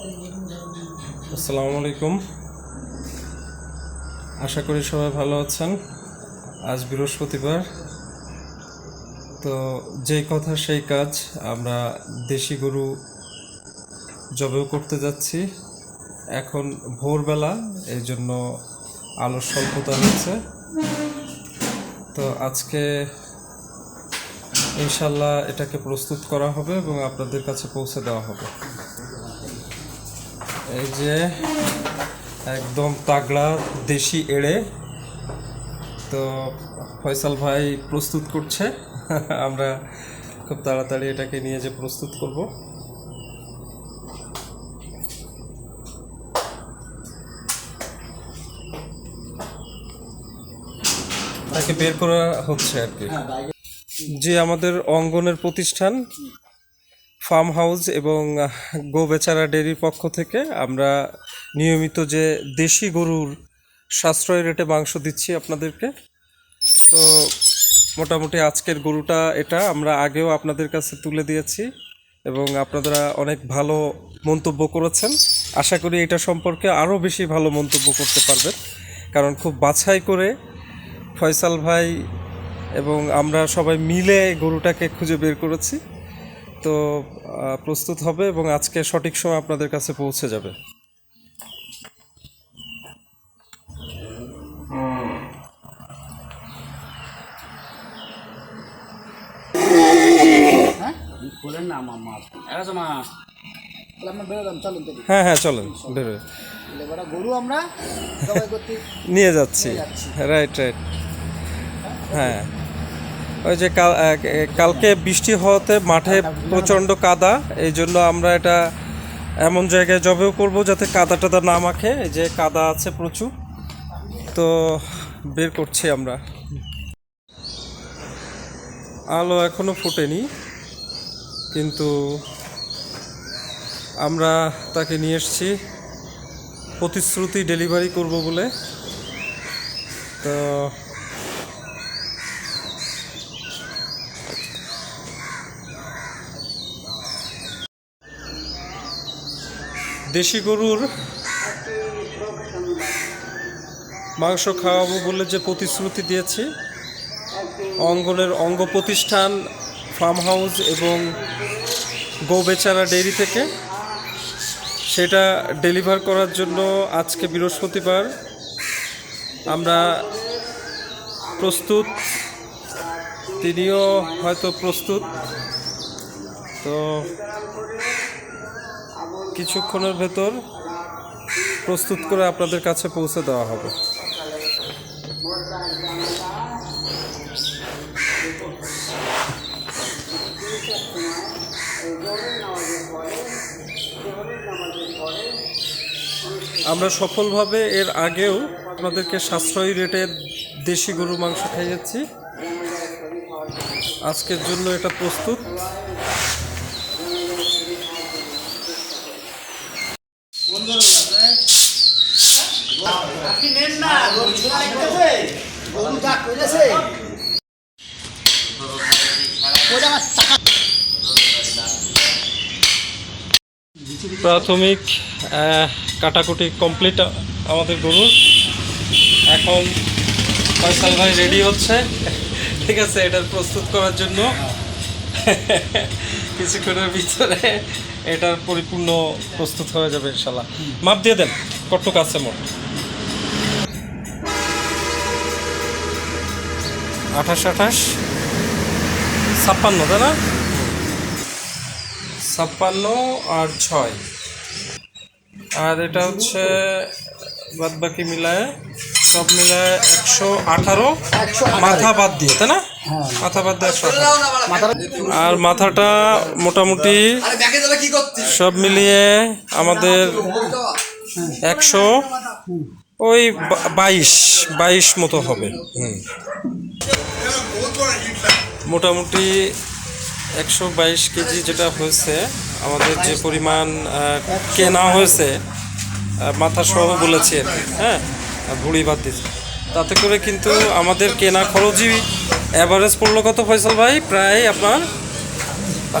আসসালামু আলাইকুম। আশা করি সবাই ভালো আছেন। আজ বৃহস্পতিবার। তো যেই কথা সেই কাজ, আমরা দেশি গরু জবেও করতে যাচ্ছি। এখন ভোরবেলা, এই জন্য আলোর স্বল্পতা হচ্ছে। তো আজকে ইনশাল্লাহ এটাকে প্রস্তুত করা হবে এবং আপনাদের কাছে পৌঁছে দেওয়া হবে। এই যে একদম তাগড়া দেশি এড়ে তো ফয়সাল ভাই প্রস্তুত করছে। আমরা খুব তাড়াতাড়ি এটাকে নিয়ে যে প্রস্তুত করব। তাকে বের করা হচ্ছে আর কি। যে আমাদের অঙ্গনের প্রতিষ্ঠান। ফার্ম হাউস এবং গো বেচারা ডেরির পক্ষ থেকে আমরা নিয়মিত যে দেশি গরুর সাশ্রয় রেটে মাংস দিচ্ছি আপনাদেরকে। তো মোটামুটি আজকের গরুটা এটা, আমরা আগেও আপনাদের কাছে তুলে দিয়েছি এবং আপনারা অনেক ভালো মন্তব্য করেছেন। আশা করি এটা সম্পর্কে আরও বেশি ভালো মন্তব্য করতে পারবেন। কারণ খুব বাছাই করে ফয়সাল ভাই এবং আমরা সবাই মিলে গরুটাকে খুঁজে বের করেছি। তো প্রস্তুত হবে এবং আজকে সঠিক সময় আপনাদের কাছে পৌঁছে যাবে। হ্যাঁ হ্যাঁ চলেন বেরোয় গরু আমরা নিয়ে যাচ্ছি। রাইট রাইট হ্যাঁ। ওই যে কাল কালকে বৃষ্টি হওয়াতে মাঠে প্রচণ্ড কাদা, এই জন্য আমরা এটা এমন জায়গায় জবেও করব যাতে কাদা টাদা না মাখে, এই যে কাদা আছে প্রচুর। তো বের করছি আমরা। আলো এখনও ফুটেনি, কিন্তু আমরা তাকে নিয়ে এসেছি, প্রতিশ্রুতি ডেলিভারি করব বলে। তো দেশি গরুর মাংস খাওয়াবো বলে যে প্রতিশ্রুতি দিয়েছি, অঙ্গনের অঙ্গ প্রতিষ্ঠান, ফার্ম হাউস এবং গৌবেচারা ডেইরি থেকে। সেটা ডেলিভার করার জন্য আজকে বৃহস্পতিবার আমরা প্রস্তুত, তিনিও হয়তো প্রস্তুত। তো কিছুক্ষণের ভেতর প্রস্তুত করে আপনাদের কাছে পৌঁছে দেওয়া হবে। আমরা সফলভাবে এর আগেও আপনাদেরকে সাশ্রয়ী রেটে দেশি গরু মাংস খাইয়েছি। আজকের জন্য এটা প্রস্তুত। প্রাথমিক কাটাকুটি কমপ্লিট আমাদের গরুর এখন ফয়সাল ভাই রেডি হচ্ছে। ঠিক আছে এটার প্রস্তুত করার জন্য। কিছুক্ষণের ভিতরে এটার পরিপূর্ণ প্রস্তুত হয়ে যাবে ইনশাল্লাহ মাপ দিয়ে দেন কটুক আছে মোট? আঠাশ আঠাশ। ছাপ্পান্ন, তাই না? ছাপ্পান্ন আর ছয়। আর এটা হচ্ছে বাদ বাকি মিলায় সব মিলায় একশো আঠারো। মাথা বাদ দিয়ে তাই না? মাথা বাদ দিয়ে আর মাথাটা মোটামুটি সব মিলিয়ে আমাদের একশো ওই বাইশ বাইশ মতো হবে। হুম। মোটামুটি একশো বাইশ কেজি যেটা হয়েছে আমাদের যে পরিমাণ কেনা হয়েছে মাথা সহ বলেছি আর কি। হ্যাঁ? ভুড়ি বাদ দিয়েছে। তাতে করে কিন্তু আমাদের কেনা খরচই অ্যাভারেজ পড়ল কত ফয়সাল ভাই? প্রায় আপনার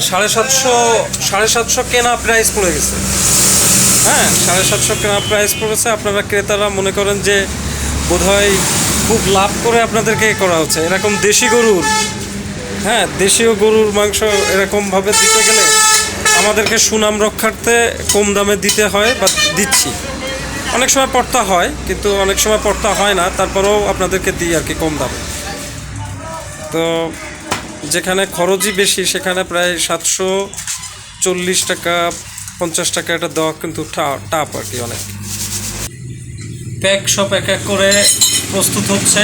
সাড়ে সাতশো সাড়ে সাতশো কেনা প্রাইস পড়ে গেছে। হ্যাঁ সাড়ে সাতশো কেনা প্রাইস পড়েছে। আপনারা ক্রেতারা মনে করেন যে বোধহয় খুব লাভ করে আপনাদেরকে করা হচ্ছে। এরকম দেশি গরুর হ্যাঁ দেশীয় গরুর মাংস এরকমভাবে দিতে গেলে আমাদেরকে সুনাম রক্ষার্থে কম দামে দিতে হয় বা দিচ্ছি। অনেক সময় পড়তা হয়, কিন্তু অনেক সময় পড়তা হয় না, তারপরেও আপনাদেরকে দিই আর কি কম দামে। তো যেখানে খরচই বেশি, সেখানে প্রায় সাতশো চল্লিশ টাকা, পঞ্চাশ টাকা এটা দেওয়া কিন্তু টাপ আর কি অনেক। প্যাক সব এক এক করে প্রস্তুত হচ্ছে।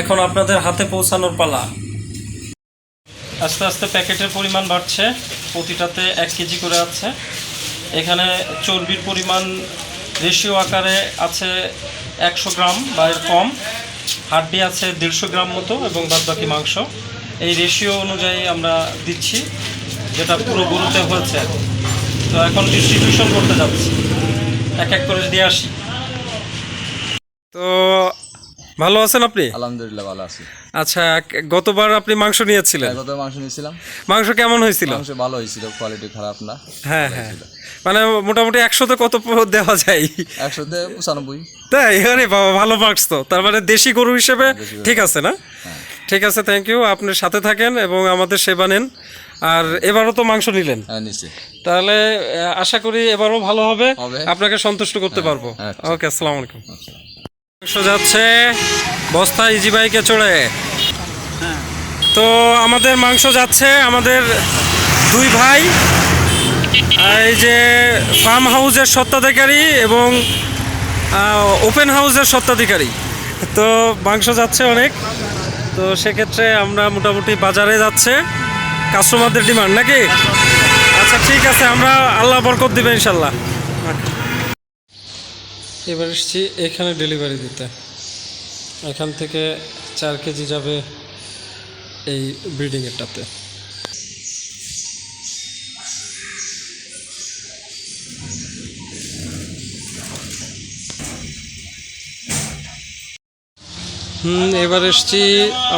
এখন আপনাদের হাতে পৌঁছানোর পালা। আস্তে আস্তে প্যাকেটের পরিমাণ বাড়ছে, প্রতিটাতে এক কেজি করে আছে। এখানে চর্বির পরিমাণ রেশিও আকারে আছে একশো গ্রাম বা এর কম। হাড্ডি আছে দেড়শো গ্রাম মতো এবং বাদ বাকি মাংস। এই রেশিও অনুযায়ী আমরা দিচ্ছি, যেটা পুরো গরুতে হয়েছে। তো এখন ডিস্ট্রিবিউশন করতে যাচ্ছি। এক এক করে দিয়ে আসি। তো ভালো আছেন আপনি? আলহামদুলিল্লাহ, ভালো আছি। আচ্ছা গতবার আপনি মাংস নিয়েছিলেন? গত মাংস নিয়েছিলাম। মাংস কেমন হয়েছিল? মাংস ভালো হয়েছিল কোয়ালিটি খারাপ না হ্যাঁ হ্যাঁ। মানে মোটামুটি একশোতে কত দেওয়া যায়? একশোতে পঁচানব্বই। তাই? আরে বাবা ভালো মার্কস তো। তার মানে দেশি গরু হিসেবে ঠিক আছে না? ঠিক আছে থ্যাংক ইউ আপনি সাথে থাকেন এবং আমাদের সেবা নেন। আর এবারও তো মাংস নিলেন। হ্যাঁ তাহলে আশা করি এবারও ভালো হবে। আপনাকে সন্তুষ্ট করতে পারব। আচ্ছা। ওকে আসসালামু আলাইকুম। যাচ্ছে, বস্তা ইজি বাইকে চড়ে। তো আমাদের মাংস যাচ্ছে, আমাদের দুই ভাই এই যে ফার্ম হাউসের স্বত্বাধিকারী এবং ওপেন হাউসের স্বত্বাধিকারী। তো মাংস যাচ্ছে অনেক। তো সেক্ষেত্রে আমরা মোটামুটি বাজারে যাচ্ছে। কাস্টমারদের ডিমান্ড নাকি? আচ্ছা ঠিক আছে, আমরা আল্লাহ বরকত দিবে ইনশাল্লাহ। এবার এসেছি এখানে ডেলিভারি দিতে। এখান থেকে চার কেজি যাবে এই ব্রিডিংয়েরটাতে হুম, এবার এসছি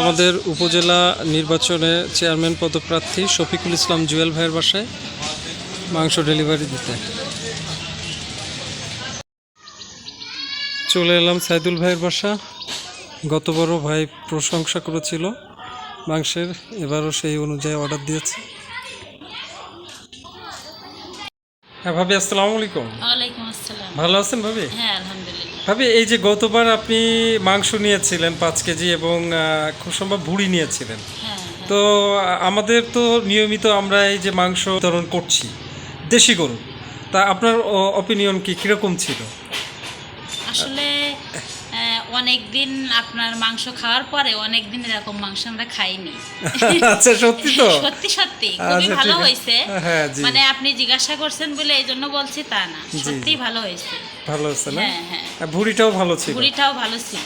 আমাদের উপজেলা নির্বাচনে চেয়ারম্যান পদপ্রার্থী শফিকুল ইসলাম জুয়েল ভাইয়ের বাসায় মাংস ডেলিভারি দিতে। চলে এলাম সাইদুল ভাইয়ের বাসা। গত বড় ভাই প্রশংসা করেছিল মাংসের এবারও সেই অনুযায়ী অর্ডার দিয়েছে। হ্যাঁ ভাবি আসসালামু আলাইকুম। আসসালাম। ভালো আছেন ভাবি? হ্যাঁ আলহামদুলিল্লাহ। ভাবি এই যে গতবার আপনি মাংস নিয়েছিলেন পাঁচ কেজি এবং খুব সম্ভব ভুড়ি নিয়েছিলেন। হ্যাঁ তো আমাদের তো নিয়মিত আমরা এই যে মাংস বিতরণ করছি দেশি গরু। তা আপনার অপিনিয়ন কি? কীরকম ছিল? আসলে অনেক দিন আপনার মাংস খাওয়ার পরে অনেক দিন এরকম মাংস আমরা খাইনি। আচ্ছা সত্যি তো? সত্যি সত্যি। খুবই আচ্ছা, ভালো হয়েছে। হ্যাঁ, মানে আপনি জিজ্ঞাসা করছেন বলে এই জন্য বলছি তা না। সত্যি ভালো হয়েছে। ভালো আছে না? হ্যাঁ হ্যাঁ। ভুড়িটাও ভালো ছিল? পুরিটাও ভালো ছিল।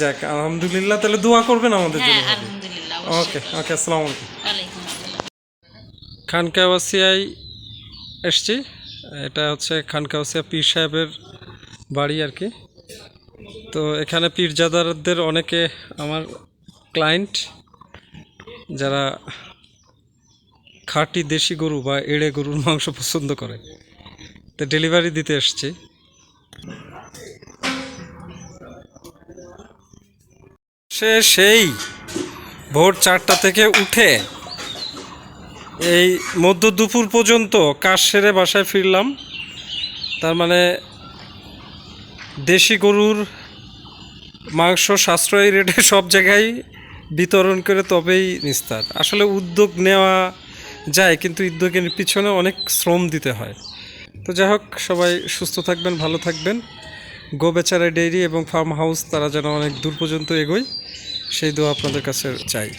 যাক আলহামদুলিল্লাহ তাহলে দোয়া করবেন আমাদের হ্যাঁ জন্য আলহামদুলিল্লাহ ওকে ওকে আসসালামু আলাইকুম। খানকাওয়াসিয়ায় এসছি। এটা হচ্ছে খানকাওয়াসিয়া পীর সাহেবের বাড়ি আর কি। তো এখানে পীরজাদারদের অনেকে আমার ক্লায়েন্ট যারা খাঁটি দেশি গরু বা এড়ে গরুর মাংস পছন্দ করে। তো ডেলিভারি দিতে এসছি। সে সেই ভোর চারটা থেকে উঠে এই মধ্য দুপুর পর্যন্ত কাজ সেরে বাসায় ফিরলাম। তার মানে দেশি গরুর মাংস সাশ্রয়ী রেটে সব জায়গায় বিতরণ করে তবেই নিস্তার। আসলে উদ্যোগ নেওয়া যায়, কিন্তু উদ্যোগের পিছনে অনেক শ্রম দিতে হয়। তো যাই হোক, সবাই সুস্থ থাকবেন, ভালো থাকবেন। গো বেচারা ডেইরি এবং ফার্ম হাউস, তারা যেন অনেক দূর পর্যন্ত এগোয়, সেই দোয়া আপনাদের কাছে চাই।